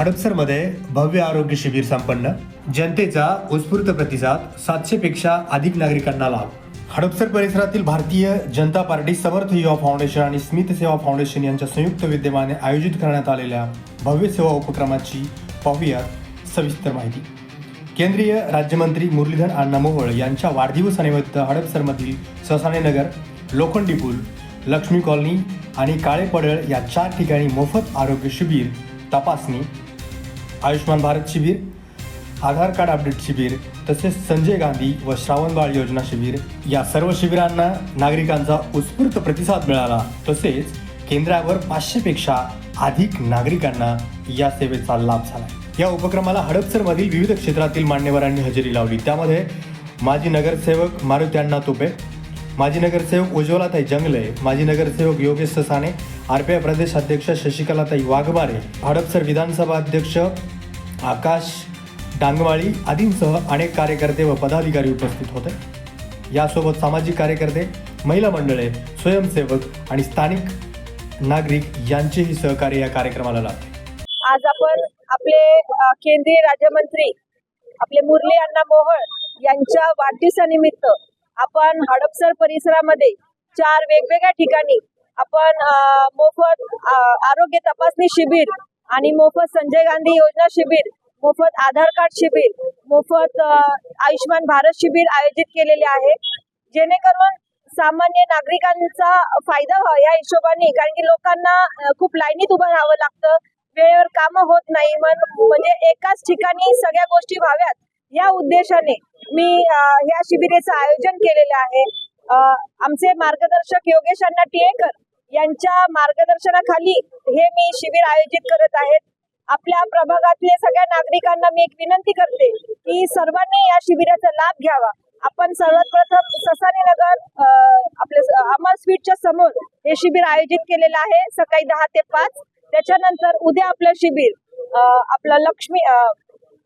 हडपसरमध्ये भव्य आरोग्य शिबिर संपन्न. जनतेचा उत्स्फूर्त प्रतिसाद सातशेपेक्षा अधिक नागरिकांना लाभ. हडपसर परिसरातील भारतीय जनता पार्टी समर्थ युवा फाउंडेशन आणि स्मित सेवा फाउंडेशन यांच्या संयुक्त विद्यमाने आयोजित करण्यात आलेल्या भव्य सेवा उपक्रमाची पाहूया सविस्तर माहिती. केंद्रीय राज्यमंत्री मुरलीधर अण्णा मोहोळ यांच्या वाढदिवसानिमित्त हडपसरमधील ससाने नगर लोखंडी पूल लक्ष्मी कॉलनी आणि काळे पडळ या चार ठिकाणी मोफत आरोग्य शिबिर तपासणी आयुष्मान भारत शिबिर आधार कार्ड अपडेट शिबिर तसेच संजय गांधी व श्रावणबाळ योजना शिबिर या सर्व शिबिरांना नागरिकांचा उत्स्फूर्त प्रतिसाद मिळाला. तसेच केंद्रावर पाचशेपेक्षा अधिक नागरिकांना या सेवेचा लाभ झाला. या उपक्रमाला हडपसरमधील विविध क्षेत्रातील मान्यवरांनी हजेरी लावली. त्यामध्ये माजी नगरसेवक मारुती अण्णा तुपे माजी नगरसेवक उज्ज्वलाताई जंगले माजी नगरसेवक Yogesh Sasane R P I प्रदेश अध्यक्ष शशिकलाताई वाघमारे हडपसर विधानसभा अध्यक्ष आकाश डांगवाळी आदींसह अनेक कार्यकर्ते व पदाधिकारी उपस्थित होते. यासोबत सामाजिक कार्यकर्ते महिला मंडळे स्वयंसेवक आणि स्थानिक नागरिक यांचेही सहकार्य या कार्यक्रमाला लाभले. आज आपण आपले केंद्रीय राज्यमंत्री आपले मुरली अण्णा मोहोळ यांच्या वाढदिवसानिमित्त आपण हडपसर परिसरामध्ये चार वेगवेगळ्या ठिकाणी आपण मोफत आरोग्य तपासणी शिबिर आणि मोफत संजय गांधी योजना शिबिर मोफत आधार कार्ड शिबिर मोफत आयुष्मान भारत शिबिर आयोजित केलेले आहे. जेणेकरून सामान्य नागरिकांचा फायदा व्हावा या हिशोबाने कारण की लोकांना खूप लाईनीत उभं राहावं लागतं. वेळेवर काम होत नाही म्हणजे एकाच ठिकाणी सगळ्या गोष्टी व्हाव्यात. या उद्देशाने मी या शिबिरेचं आयोजन केलेलं आहे. आमचे मार्गदर्शक योगेश अण्णा टिळेकर यांच्या मार्गदर्शनाखाली हे मी शिबिर आयोजित करत आहेत. आपल्या प्रभागातले सगळ्या नागरिकांना मी एक विनंती करते की सर्वांनी या शिबिराचा लाभ घ्यावा. आपण सर्वात प्रथम ससानी नगर अ, आपले अमर स्वीटच्या समोर हे शिबिर आयोजित केलेलं आहे सकाळी दहा ते पाच. त्याच्यानंतर उद्या आपलं शिबिर आपलं लक्ष्मी अ,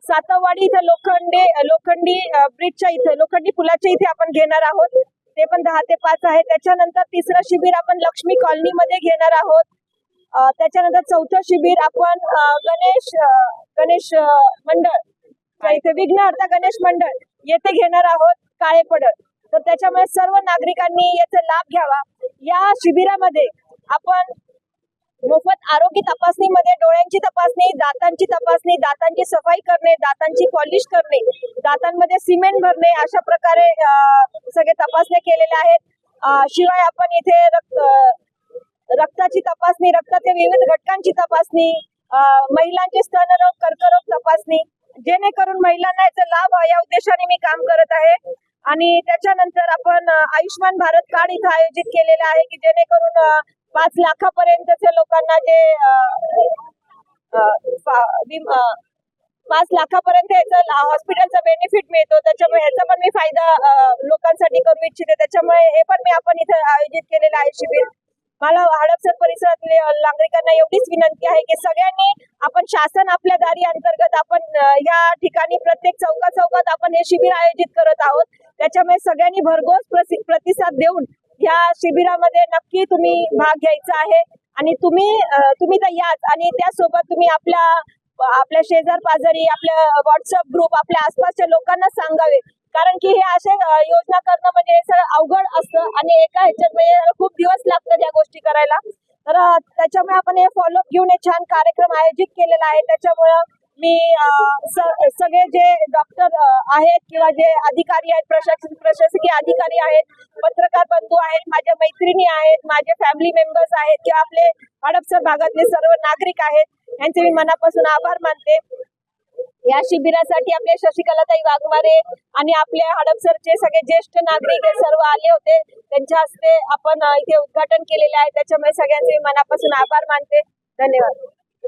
सातववाडी इथं लोखंडे लोखंडी ब्रिजच्या इथं लोखंडी पुलाच्या इथे आपण घेणार आहोत. ते पण दहा ते पाच आहे. त्याच्यानंतर तिसरं शिबिर आपण लक्ष्मी कॉलनीमध्ये घेणार आहोत. त्याच्यानंतर चौथं शिबिर आपण गणेश गणेश मंडळ. इथे इथे विघ्नहर्ता गणेश मंडळ येथे घेणार आहोत काळे पडत. तर त्याच्यामुळे सर्व नागरिकांनी याचा लाभ घ्यावा. या शिबिरामध्ये आपण मोफत आरोग्य तपासणीमध्ये डोळ्यांची तपासणी दातांची तपासणी दातांची सफाई करणे दातांची पॉलिश करणे दातांमध्ये सिमेंट भरणे अशा प्रकारे सगळे तपासण्या केलेल्या आहेत. शिवाय आपण इथे रक्त रक्ताची तपासणी रक्ताच्या विविध घटकांची तपासणी अं, महिलांचे स्तनरोग कर्करोग तपासणी जेणेकरून महिलांना याचा लाभ या उद्देशाने मी काम करत आहे. आणि त्याच्यानंतर आपण अं, आयुष्मान भारत कार्ड इथं आयोजित केलेलं आहे की जेणेकरून पाच लाखापर्यंतच्या लोकांना जे पाच लाखापर्यंत याचा हॉस्पिटलचा बेनिफिट मिळतो. त्याच्यामुळे ह्याचा पण मी फायदा लोकांसाठी करू इच्छिते. त्याच्यामुळे हे पण मी आपण इथं आयोजित केलेलं आहे शिबिर. मला हडपसर परिसरातले नागरिकांना एवढीच विनंती आहे की सगळ्यांनी आपण शासन आपल्या दारी अंतर्गत आपण या ठिकाणी प्रत्येक चौका चौकात आपण हे शिबिर आयोजित करत आहोत. त्याच्यामुळे सगळ्यांनी भरघोस प्रतिसाद देऊन या शिबिरामध्ये नक्की तुम्ही भाग घ्यायचा आहे. आणि तुम्ही तुम्ही तर याच. आणि त्यासोबत तुम्ही आपल्या आपल्या शेजार पाजारी आपल्या व्हॉट्सअप ग्रुप आपल्या आसपासच्या लोकांना सांगावे. कारण की हे असे योजना करणं म्हणजे सगळं अवघड असतं आणि एका ह्याच्यात म्हणजे खूप दिवस लागतात या गोष्टी करायला. तर त्याच्यामुळे आपण हे फॉलोअप घेऊन हे छान कार्यक्रम आयोजित केलेला आहे. त्याच्यामुळं मी सगळे जे डॉक्टर आहेत किंवा जे अधिकारी आहेत प्रशासन प्रशासकीय अधिकारी आहेत पत्रकार बंधू आहेत माझ्या मैत्रिणी आहेत माझे फॅमिली मेंबर्स आहेत किंवा आपले हडपसर भागातले सर्व नागरिक आहेत यांचे मी मनापासून आभार मानते. या शिबिरासाठी आपले शशिकलाताई वाघमारे आणि आपले हडपसरचे सगळे ज्येष्ठ नागरिक हे सर्व आले होते. त्यांच्या हस्ते आपण इथे उद्घाटन केलेले आहे. त्याच्यामुळे सगळ्यांचे मनापासून आभार मानते. धन्यवाद.